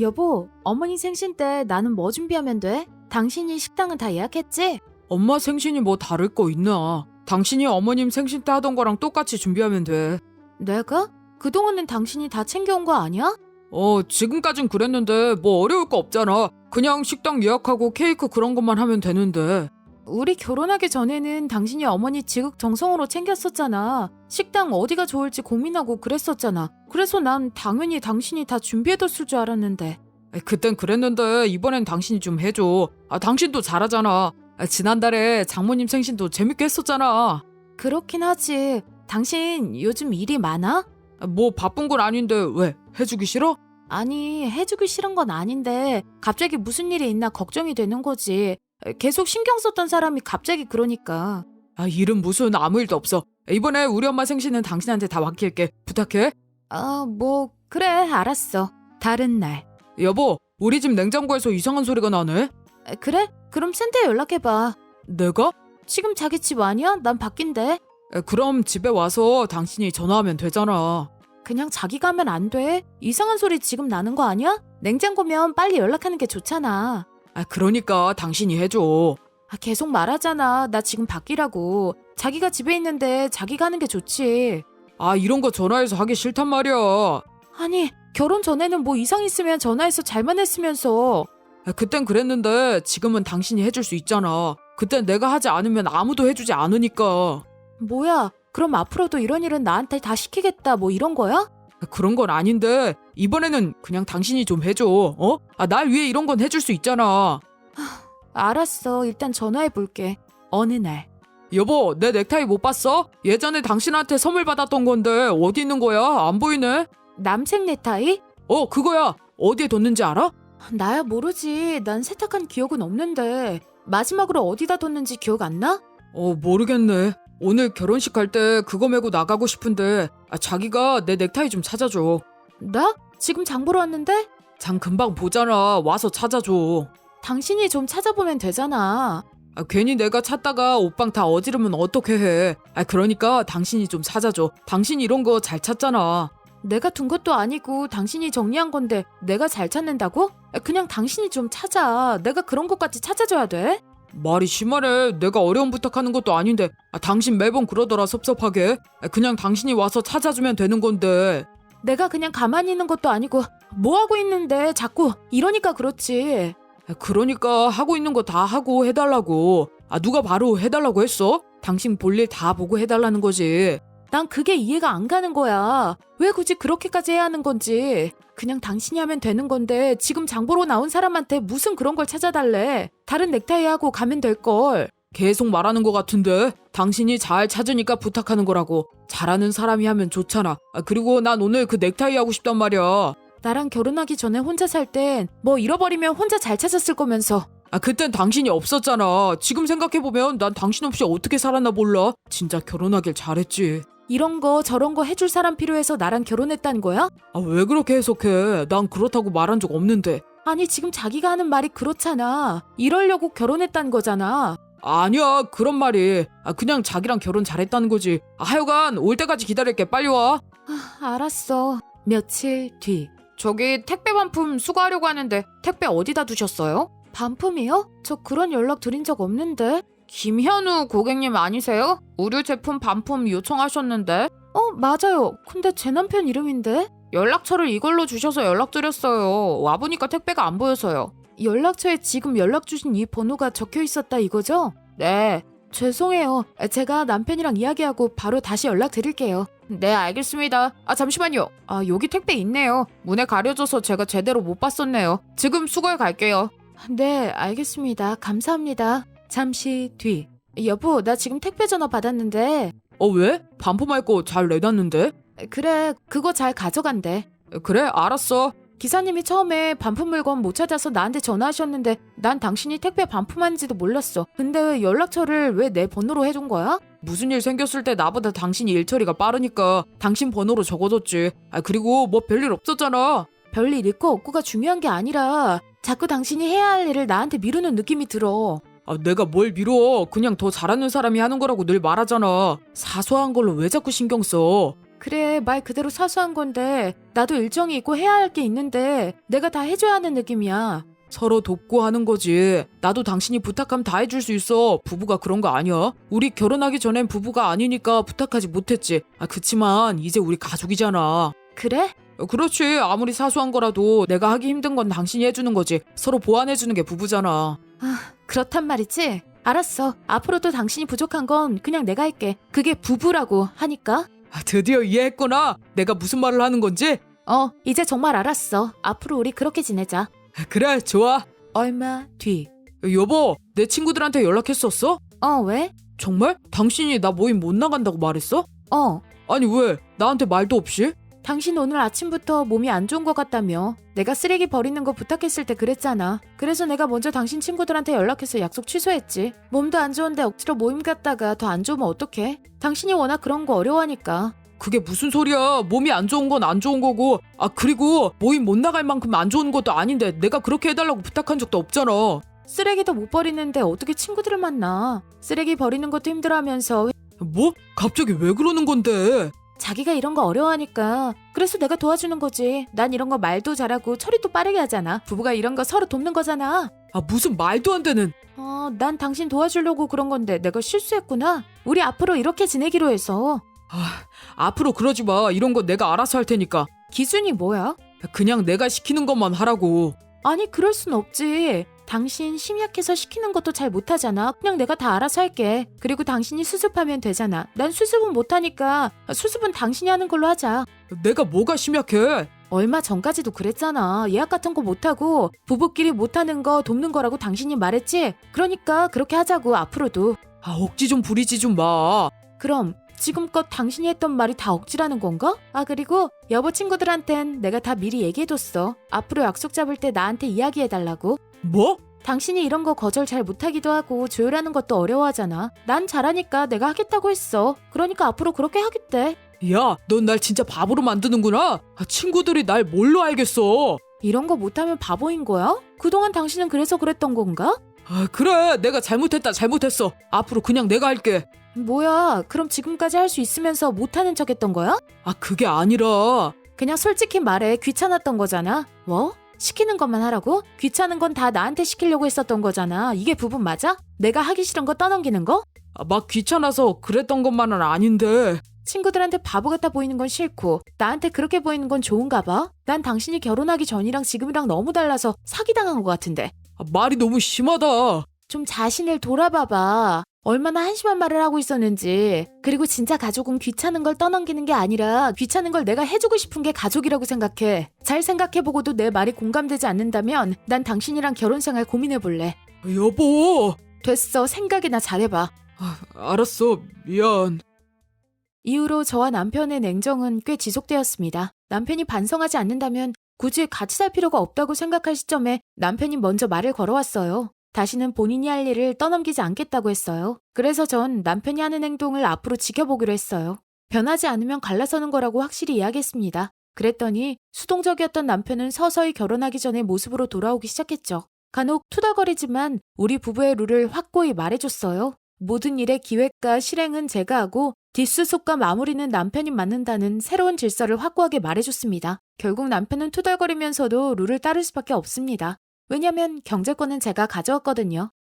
여보, 어머니 생신 때 나는 뭐 준비하면 돼? 당신이 식당은 다 예약했지? 엄마 생신이 뭐 다를 거 있나? 당신이 어머님 생신 때 하던 거랑 똑같이 준비하면 돼. 내가? 그동안은 당신이 다 챙겨온 거 아니야? 어, 지금까진 그랬는데 뭐 어려울 거 없잖아. 그냥 식당 예약하고 케이크 그런 것만 하면 되는데. 우리 결혼하기 전에는 당신이 어머니 지극정성으로 챙겼었잖아. 식당 어디가 좋을지 고민하고 그랬었잖아. 그래서 난 당연히 당신이 다 준비해뒀을 줄 알았는데. 그땐 그랬는데 이번엔 당신이 좀 해줘. 아, 당신도 잘하잖아. 아, 지난달에 장모님 생신도 재밌게 했었잖아. 그렇긴 하지. 당신 요즘 일이 많아? 아, 뭐 바쁜 건 아닌데 왜 해주기 싫어? 아니, 해주기 싫은 건 아닌데, 갑자기 무슨 일이 있나 걱정이 되는 거지. 계속 신경 썼던 사람이 갑자기 그러니까. 아, 일은 무슨 아무 일도 없어. 이번에 우리 엄마 생신은 당신한테 다 맡길게. 부탁해. 아, 뭐, 그래, 알았어. 다른 날. 여보, 우리 집 냉장고에서 이상한 소리가 나네. 에, 그래? 그럼 센터에 연락해봐. 내가? 지금 자기 집 아니야? 난 바뀐데. 에, 그럼 집에 와서 당신이 전화하면 되잖아. 그냥 자기가 하면 안 돼. 이상한 소리 지금 나는 거 아니야? 냉장고면 빨리 연락하는 게 좋잖아. 아, 그러니까 당신이 해줘. 아, 계속 말하잖아. 나 지금 바뀌라고. 자기가 집에 있는데 자기가 하는 게 좋지. 아, 이런 거 전화해서 하기 싫단 말이야. 아니, 결혼 전에는 뭐 이상 있으면 전화해서 잘만 했으면서. 아, 그땐 그랬는데 지금은 당신이 해줄 수 있잖아. 그땐 내가 하지 않으면 아무도 해주지 않으니까. 뭐야? 그럼 앞으로도 이런 일은 나한테 다 시키겠다. 뭐 이런 거야? 아, 그런 건 아닌데 이번에는 그냥 당신이 좀 해줘. 어? 아, 날 위해 이런 건 해줄 수 있잖아. 알았어. 일단 전화해 볼게. 어느 날. 여보, 내 넥타이 못 봤어? 예전에 당신한테 선물 받았던 건데 어디 있는 거야? 안 보이네. 남색 넥타이? 어, 그거야. 어디에 뒀는지 알아? 나야 모르지. 난 세탁한 기억은 없는데. 마지막으로 어디다 뒀는지 기억 안 나? 어, 모르겠네. 오늘 결혼식 갈 때 그거 메고 나가고 싶은데 아, 자기가 내 넥타이 좀 찾아줘. 나? 지금 장 보러 왔는데? 장 금방 보잖아. 와서 찾아줘. 당신이 좀 찾아보면 되잖아. 아, 괜히 내가 찾다가 옷방 다 어지르면 어떻게 해. 아, 그러니까 당신이 좀 찾아줘. 당신 이런 거 잘 찾잖아. 내가 둔 것도 아니고 당신이 정리한 건데 내가 잘 찾는다고? 그냥 당신이 좀 찾아. 내가 그런 것까지 찾아줘야 돼? 말이 심하네. 내가 어려운 부탁하는 것도 아닌데. 아, 당신 매번 그러더라 섭섭하게. 아, 그냥 당신이 와서 찾아주면 되는 건데. 내가 그냥 가만히 있는 것도 아니고 뭐 하고 있는데 자꾸 이러니까 그렇지. 아, 그러니까 하고 있는 거 다 하고 해달라고. 아, 누가 바로 해달라고 했어? 당신 볼일 다 보고 해달라는 거지. 난 그게 이해가 안 가는 거야. 왜 굳이 그렇게까지 해야 하는 건지. 그냥 당신이 하면 되는 건데 지금 장 보러 나온 사람한테 무슨 그런 걸 찾아달래. 다른 넥타이 하고 가면 될 걸. 계속 말하는 것 같은데 당신이 잘 찾으니까 부탁하는 거라고 잘하는 사람이 하면 좋잖아 아, 그리고 난 오늘 그 넥타이 하고 싶단 말이야 나랑 결혼하기 전에 혼자 살 땐 뭐 잃어버리면 혼자 잘 찾았을 거면서. 아 그땐 당신이 없었잖아 지금 생각해보면 난 당신 없이 어떻게 살았나 몰라 진짜 결혼하길 잘했지 이런 거 저런 거 해줄 사람 필요해서 나랑 결혼했다는 거야? 아 왜 그렇게 해석해 난 그렇다고 말한 적 없는데 아니 지금 자기가 하는 말이 그렇잖아. 이러려고 결혼했다는 거잖아. 아니야 그런 말이 아 그냥 자기랑 결혼 잘했다는 거지 아, 하여간 올 때까지 기다릴게 빨리 와 알았어. 며칠 뒤. 저기 택배 반품 수거하려고 하는데 택배 어디다 두셨어요? 반품이요? 저 그런 연락 드린 적 없는데. 김현우 고객님 아니세요? 의류 제품 반품 요청하셨는데. 어, 맞아요. 근데 제 남편 이름인데. 연락처를 이걸로 주셔서 연락드렸어요. 와보니까 택배가 안 보여서요. 연락처에 지금 연락 주신 이 번호가 적혀 있었다 이거죠? 네. 죄송해요. 제가 남편이랑 이야기하고 바로 다시 연락드릴게요. 네, 알겠습니다. 아, 잠시만요. 아, 여기 택배 있네요. 문에 가려져서 제가 제대로 못 봤었네요. 지금 수거해 갈게요. 네, 알겠습니다. 감사합니다. 잠시 뒤. 여보, 나 지금 택배 전화 받았는데. 어 왜? 반품할 거 잘 내놨는데 그래, 그거 잘 가져간대. 그래 알았어 기사님이 처음에 반품 물건 못 찾아서 나한테 전화하셨는데 난 당신이 택배 반품한지도 몰랐어. 근데 연락처를 왜 내 번호로 해준 거야? 무슨 일 생겼을 때 나보다 당신이 일 처리가 빠르니까 당신 번호로 적어뒀지. 아 그리고 뭐 별일 없었잖아. 별일 있고 없고가 중요한 게 아니라 자꾸 당신이 해야 할 일을 나한테 미루는 느낌이 들어. 아 내가 뭘 미뤄? 그냥 더 잘하는 사람이 하는 거라고 늘 말하잖아. 사소한 걸로 왜 자꾸 신경 써? 그래, 말 그대로 사소한 건데, 나도 일정이 있고 해야 할 게 있는데, 내가 다 해줘야 하는 느낌이야. 서로 돕고 하는 거지. 나도 당신이 부탁하면 다 해줄 수 있어. 부부가 그런 거 아니야? 우리 결혼하기 전엔 부부가 아니니까 부탁하지 못했지. 아, 그치만 이제 우리 가족이잖아. 그래? 어, 그렇지. 아무리 사소한 거라도 내가 하기 힘든 건 당신이 해주는 거지. 서로 보완해주는 게 부부잖아. 그렇단 말이지? 알았어. 앞으로도 당신이 부족한 건 그냥 내가 할게. 그게 부부라고 하니까. 아, 드디어 이해했구나. 내가 무슨 말을 하는 건지. 어, 이제 정말 알았어. 앞으로 우리 그렇게 지내자. 아, 그래, 좋아. 얼마 뒤. 여보, 내 친구들한테 연락했었어? 어, 왜? 정말? 당신이 나 모임 못 나간다고 말했어? 어, 아니 왜? 나한테 말도 없이? 당신 오늘 아침부터 몸이 안 좋은 것 같다며. 내가 쓰레기 버리는 거 부탁했을 때 그랬잖아. 그래서 내가 먼저 당신 친구들한테 연락해서 약속 취소했지. 몸도 안 좋은데 억지로 모임 갔다가 더 안 좋으면 어떡해? 당신이 워낙 그런 거 어려워하니까. 그게 무슨 소리야? 몸이 안 좋은 건 안 좋은 거고, 아 그리고 모임 못 나갈 만큼 안 좋은 것도 아닌데 내가 그렇게 해달라고 부탁한 적도 없잖아. 쓰레기도 못 버리는데 어떻게 친구들을 만나? 쓰레기 버리는 것도 힘들어하면서 뭐? 갑자기 왜 그러는 건데? 자기가 이런 거 어려워하니까 그래서 내가 도와주는 거지. 난 이런 거 말도 잘하고 처리도 빠르게 하잖아. 부부가 이런 거 서로 돕는 거잖아. 아 무슨 말도 안 되는. 어, 난 당신 도와주려고 그런 건데 내가 실수했구나. 우리 앞으로 이렇게 지내기로 해서. 아 앞으로 그러지 마. 이런 거 내가 알아서 할 테니까. 기준이 뭐야? 그냥 내가 시키는 것만 하라고. 아니, 그럴 순 없지. 당신 심약해서 시키는 것도 잘 못하잖아. 그냥 내가 다 알아서 할게. 그리고 당신이 수습하면 되잖아. 난 수습은 못하니까 수습은 당신이 하는 걸로 하자. 내가 뭐가 심약해? 얼마 전까지도 그랬잖아. 예약 같은 거 못하고 부부끼리 못하는 거 돕는 거라고 당신이 말했지? 그러니까 그렇게 하자고 앞으로도. 아 억지 좀 부리지 좀 마. 그럼 지금껏 당신이 했던 말이 다 억지라는 건가? 아 그리고 여보 친구들한텐 내가 다 미리 얘기해뒀어. 앞으로 약속 잡을 때 나한테 이야기해달라고. 뭐? 당신이 이런 거 거절 잘 못하기도 하고 조율하는 것도 어려워하잖아. 난 잘하니까 내가 하겠다고 했어. 그러니까 앞으로 그렇게 하겠대. 야, 넌 날 진짜 바보로 만드는구나. 아, 친구들이 날 뭘로 알겠어? 이런 거 못하면 바보인 거야? 그동안 당신은 그래서 그랬던 건가? 아, 그래. 내가 잘못했다. 잘못했어. 앞으로 그냥 내가 할게. 뭐야, 그럼 지금까지 할 수 있으면서 못하는 척 했던 거야? 아, 그게 아니라. 그냥 솔직히 말해 귀찮았던 거잖아. 뭐? 시키는 것만 하라고? 귀찮은 건 다 나한테 시키려고 했었던 거잖아. 이게 부부 맞아? 내가 하기 싫은 거 떠넘기는 거? 아, 막 귀찮아서 그랬던 것만은 아닌데. 친구들한테 바보 같아 보이는 건 싫고 나한테 그렇게 보이는 건 좋은가 봐. 난 당신이 결혼하기 전이랑 지금이랑 너무 달라서 사기당한 것 같은데. 아, 말이 너무 심하다. 좀 자신을 돌아봐봐. 얼마나 한심한 말을 하고 있었는지. 그리고 진짜 가족은 귀찮은 걸 떠넘기는 게 아니라 귀찮은 걸 내가 해주고 싶은 게 가족이라고 생각해. 잘 생각해보고도 내 말이 공감되지 않는다면 난 당신이랑 결혼 생활 고민해볼래. 아, 여보. 됐어. 생각이나 잘해봐. 아, 알았어. 미안. 이후로 저와 남편의 냉정은 꽤 지속되었습니다. 남편이 반성하지 않는다면 굳이 같이 살 필요가 없다고 생각할 시점에 남편이 먼저 말을 걸어왔어요. 다시는 본인이 할 일을 떠넘기지 않겠다고 했어요. 그래서 전 남편이 하는 행동을 앞으로 지켜보기로 했어요. 변하지 않으면 갈라서는 거라고 확실히 이야기했습니다. 그랬더니 수동적이었던 남편은 서서히 결혼하기 전의 모습으로 돌아오기 시작했죠. 간혹 투덜거리지만 우리 부부의 룰을 확고히 말해줬어요. 모든 일의 기획과 실행은 제가 하고 뒷수속과 마무리는 남편이 맡는다는 새로운 질서를 확고하게 말해줬습니다. 결국 남편은 투덜거리면서도 룰을 따를 수밖에 없습니다. 왜냐면 경제권은 제가 가져왔거든요.